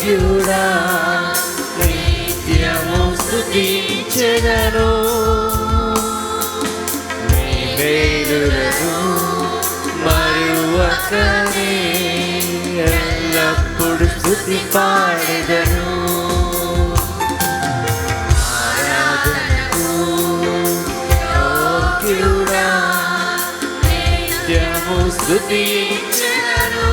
నిత్యుడా నిత్యము స్థుతించెదను మేలులను మరువకనే ఎల్లప్పుడు స్థుతి పాడెదను ఆరాధనకు యోగ్యుడా నిత్యము స్థుతించెదను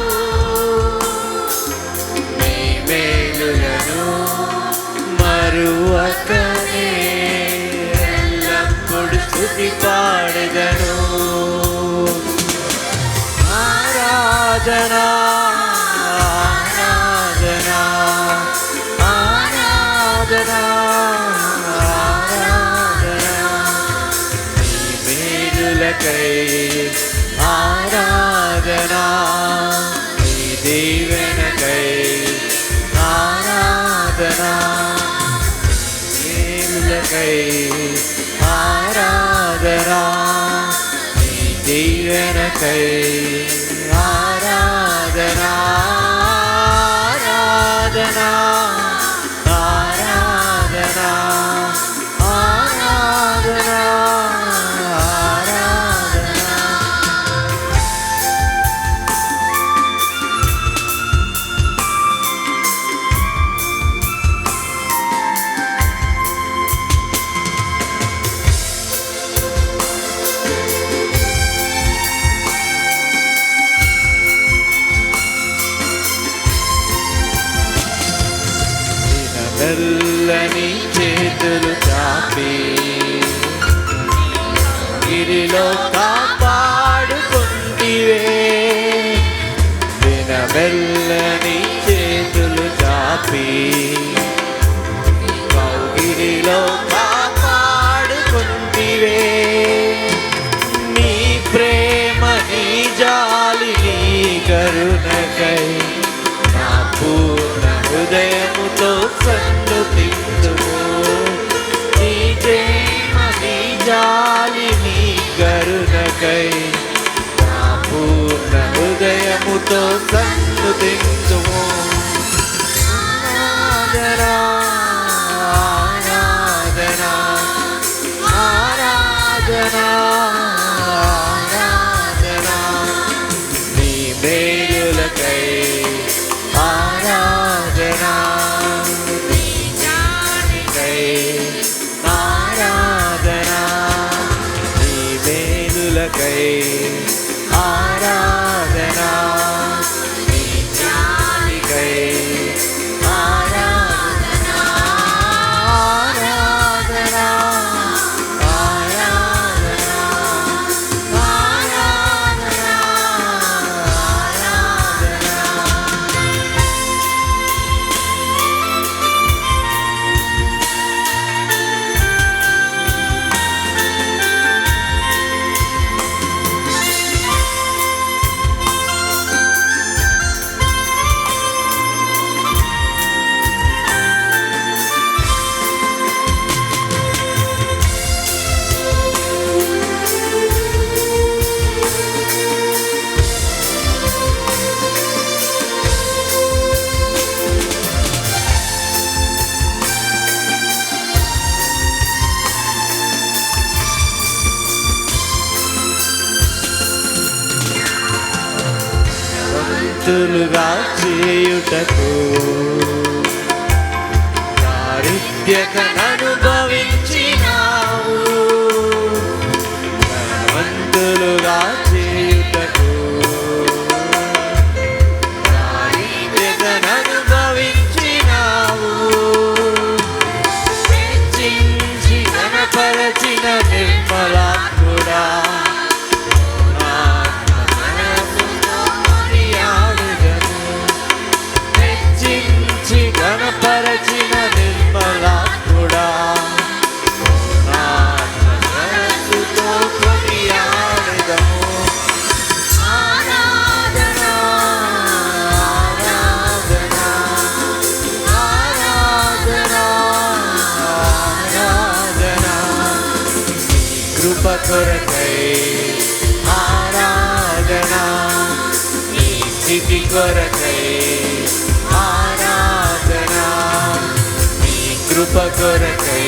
ఎల్లప్పుడు స్తుతి పాడెదను ఆరాధనా ఆరాధనా ఆరాధనా ఆరాధనా నీ మేలులకై ఆరాధనా Hey. తెల్లని చేతులు చాపి గిరిలో కాపాడుకుంటివే. దినమెల్లని చేతులు చాపి గిరిలో కా సన్నుతిందుము ఆరాధనా ఆరాధనా ఆరాధనా ఆరాధనా. వంతులుగా చేయుటకు దారిద్ర్యతననుభవించినావు వంతులుగా చేయుటకు దారిద్ర్యతననుభవించినావు వెచ్చించి గణపరచిన నిర్మలాత్ముడా కొరకై ఆరాధన నీ స్థితి కొరకై ఆరాధన నీ కృప కొరకై.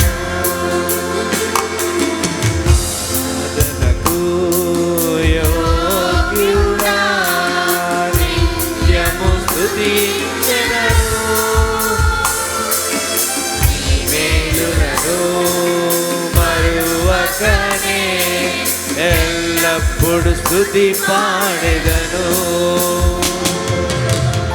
మరువకనే ఎల్లప్పుడు స్తుతి పాడెదను